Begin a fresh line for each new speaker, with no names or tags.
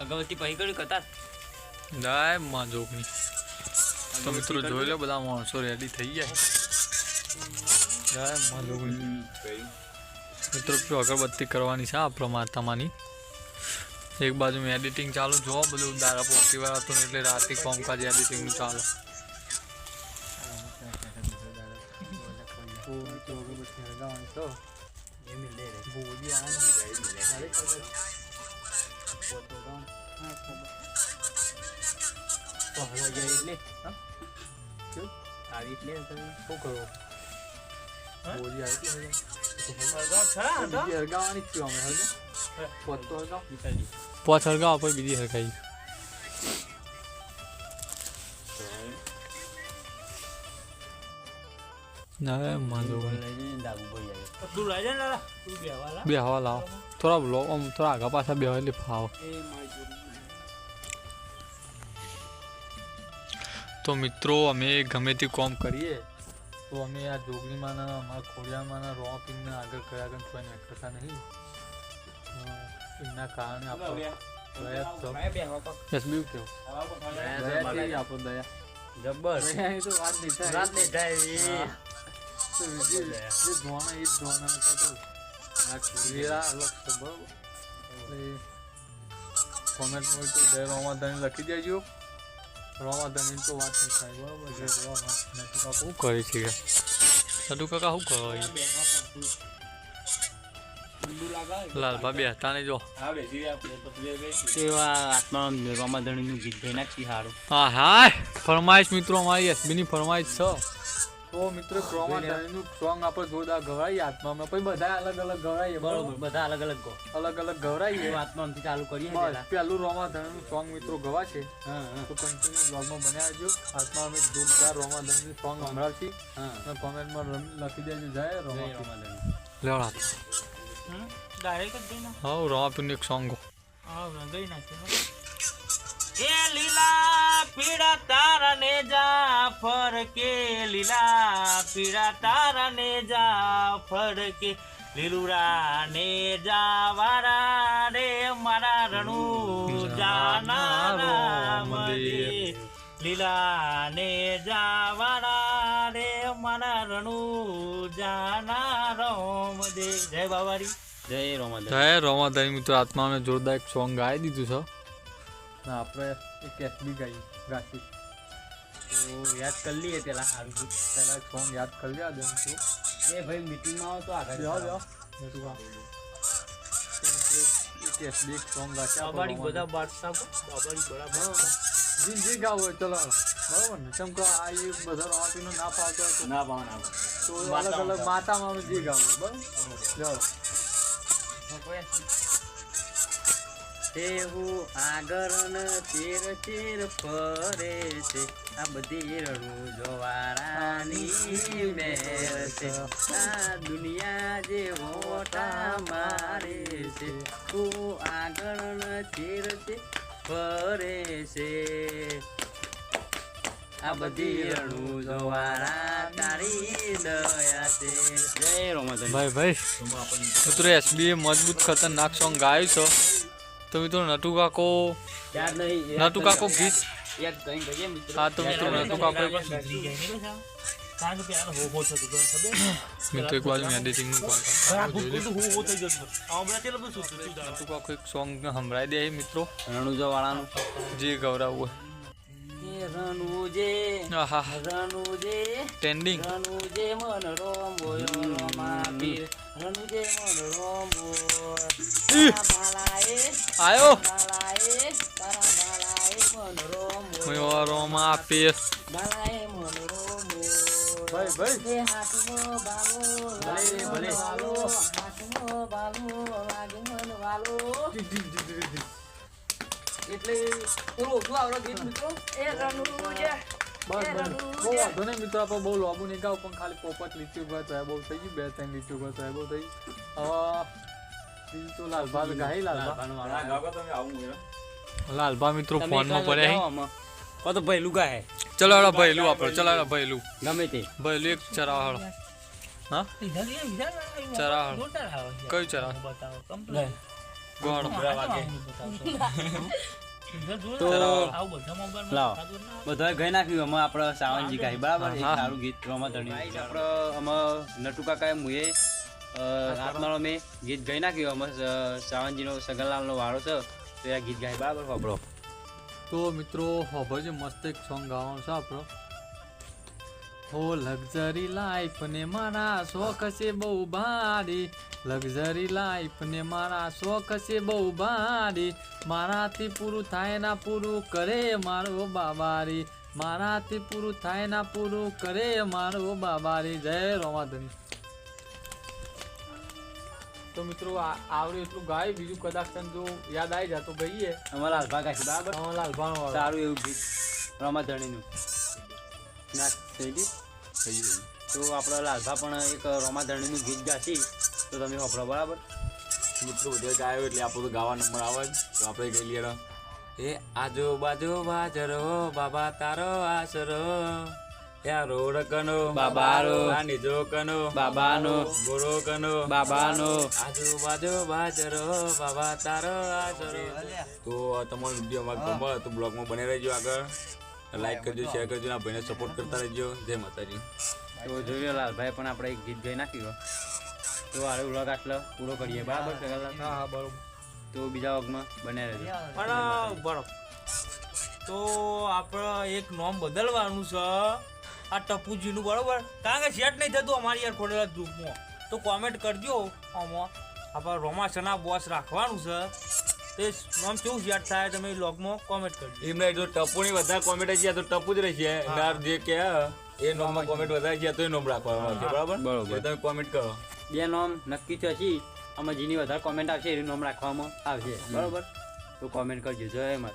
અગરબત્તી પહી કર્યું કતા
જય માં જોગની તો મિત્રો જોઈ લો બધા માણસો રેડી થઈ જાય જય માં મિત્રો પેલું અગરબત્તી કરવાની છે? આપણા માતામાની એક બાજુ મેં એડિટિંગ ચાલુ. જો બધું દારા પોતી વાર હતું ને એટલે રાતે કામકાજ એડિટિંગનું ચાલે. શું કરવું બોલી આવી બીજી હરગાવાની જ છું અમે હરગા પોત તો હરગાવ હરગાવ પછી બીજી હરગાઈ ના માંગો બે હવા લાવો થોડા લો આમ થોડા આગા પાછા બે એટલે ફાવો. તો મિત્રો અમે ગમે તે કોમ કરીએ તો અમે આ જોગલીમાંના અમારા ખોડિયામાંના રો પીને આગળ કર્યા આગળ કોઈ નીકળતા નહીં. એના કારણે આપણે
જબર
વાત નહીં થાય.
રાત નહીં થાય.
લખી દેજો રોમાધણી તો વાત થાય છે રોમા કાકા શું કરે લાલભા બેસતા નહીં જો
રમાધણીનું ગીત ભાઈ નાખી સારું
હા હાય ફરમાઈશ મિત્રો અમારી એસબીની ફરમાઈશ છે તો મિત્રો સોંગ આપણે જોરદાર ગવડાવીએ આત્મામાં પછી બધા અલગ અલગ ગવડાવીએ
બરોબર? બધા અલગ અલગ
અલગ અલગ ગવડાવીએ
આત્માથી ચાલુ કરીએ પેલું
રોમા રોમાધણીનું સોંગ મિત્રો ગવા છે
હા હા.
તો કન્ટિન્યુ બ્લોગમાં બન્યા આવજો આત્મા અમે જોરદાર રોમાધણીનું સોંગ સંભળાવશી
હા.
અને કોમેન્ટમાં રમ- લખી દેજો જાય રોમા લેવડા
ડાયરેક્ટ જ ગઈ ના?
હા એક સોંગ
હા ગઈ નાખી. એ લીલા પીળા તારા ને જા ફરકે લીલા પીળા તારા ને જા ફરકે લીલુરા ને જા વારા રે મારા રણુ જાના રામ દે લીલા ને જા વારા રે મારા રણુ જાના રોમ દે જય બાવારી. જય રોમદ
જય રોમાધણી મિત્રો આત્મા અમે જોરદાર એક સોંગ ગાઈ દીધું છે. ને આપણે એક એસબી ગાઈ ગાશી.
તો યાદ કરી લઈએ પેલા સારું પેલા
પહેલા સોંગ યાદ કરી લેવા દઉં છું.
એ ભાઈ મીટિંગમાં આવો તો આગળ જાઓ
જાઓ. એક એસબી સોંગ ગાશે
બાબાડી બધા કો, બાબાડી બડા બાદશાહ.
જી જી ગાવ હોય ચલો. બરાબર ને? કેમ કે આ એ બધા રોમાપીનો ના પાવતો હોય તો
ના પાવા ના
તો
માતા
અલગ અલગ માતામાં જી ગાવ બરોબર? લ્યો
તેવું આગળ ન ચેર ચેર ફરે છે. આ બધી રણું જોવારાની મેર છે. આ દુનિયા જે મોટા મારે છે. તું આગળ ન ચેર ચેર ફરે છે. આ બધી રણું જોવારા તારી દયા છે. જય રોમાધન.
ભાઈ ભાઈ મિત્રો એસબી એ મજબૂત ખતરનાક સોંગ ગાયું છે. તો મિત્રો નટુ કાકો નટુ કાકો ગીત. હા તો મિત્રો નટુ કાકો મિત્રો એક બાજુ એડિટિંગનું નટુ કાકો એક સોંગ સંભળાઈ દે મિત્રો.
રણુજા વાળાનું
જે ગૌરવ
રણુજે રણુજે
ટ્રેન્ડિંગ
રણુજે મન રોમ લાગે મન વાલો એટલે ઓલું શું આવડો ગીત મિત્રો? એ રણુજે
બસ બસ. બહુ વાંધો નહીં મિત્રો. આપણે બહુ લોબુ નહીં ગાવ પણ ખાલી પોપટ લીચું એ બહુ થઈ ગયું. બે ત્રણ લીચું એ બહુ થઈ. ગયું હવે તો લાલભા. ગાઈ લાલભા લાલભા મિત્રો ફોનમાં પડ્યા હે.
ઓ તો ભાઈ લુગા હે
ચલો હેડો લુ આપણો ચલો હેડો લુ
ગમે તે.
ભૈલું એક ચરા હળો હા? ચરાવ કયું ચરાવ ગોળ.
મારા
વાગે.
તો
લાવ. બધા
બધાએ ગઈ નાખ્યું અમે આપણે સાવનજી ગાય. બરાબર. સારું ગીત રમતણી આપણે અમે નટુકા કાય મુએ આત્માનો મેં ગીત ગાઈ નાખ્યું. અમે સાવનજીનો સગનલાલનો વાળો છે. તો એ ગીત ગાય. બરાબર સાંભળો
તો મિત્રો હોભર જે મસ્ત એક સોંગ ગાવાનું છે આપણો. હો લક્ઝરી લાઈફ ને મારા શોખ છે બહુ ભારી. લક્ઝરી લાઈફ ને મારા શોખ છે બહુ ભારી. મારાથી પૂરું થાય ના પૂરું કરે મારો બાબારી. મારાથી પૂરું થાય ના પૂરું કરે મારો બાબારી. જય રોમાધની. તો મિત્રો આ- આવડે એટલું ગાય બીજું કદાચ તને જો યાદ આવી જાય તો ગઈએ.
અમારા લાલભા ગાય બરાબર?
લાલ ભાણો
સારું એવું ગીત. રમતણીનું ના થઈ ગયું? તો આપણા લાલભા પણ એક રમાધણીનું ગીત ગાશી. તો તમે વાપરો બરાબર?
મિત્રો બધે ગાયો એટલે આપણો તો ગાવા નંબર આવે તો આપણે ગઈ લઈએ એ આજુબાજુ બાજરો બાબા તારો આસરો યા રોડ કનો
બાબારો.
નીજો કનો
બાબાનો
ગોરો કનો
બાબાનો.
આજુ બાજુ બાજરો બાબા તારો આજરો. તો આ તમારો વીડિયો અમારે ગમે તો બ્લોગમાં બને રહેજો આગળ. લાઈક કરજો શેર કરજો ના ભાઈને સપોર્ટ કરતા રહેજો. જય માતાજી.
તો જોયું લાલભાઈ પણ આપણે એક ગીત ગઈ નાખ્યું તો આ વ્લોગ આટલો. પૂરો કરીએ. બરાબર?
હા બરોબર.
તો બીજા વગમાં બને રહેજો.
પણ બરો તો આપણે એક નોમ બદલવાનું છે. આ ટપુજીનું બરાબર? કારણ કે સેટ નહીં થતું અમારી યાર ખોડેલા ગ્રુપમાં. તો કોમેન્ટ કરજો આમાં. આપણે રોમાસના બોસ રાખવાનું છે. તે નામ કેવું સેટ થાય તમે લોગમાં કોમેન્ટ કરજો.
એમને જો ટપુની વધારે કોમેન્ટ છે તો ટપુ જ રહેશે. જે કે એ નોમમાં કોમેન્ટ વધારે છે તો એ નોમ રાખવાનું છે બરાબર?
બરાબર.
તમે કોમેન્ટ કરો.
બે નોમ નક્કી થશે આમાં જેની વધારે કોમેન્ટ આવશે એની નોમ રાખવામાં આવશે. બરાબર? તો કોમેન્ટ કરજો જય માતા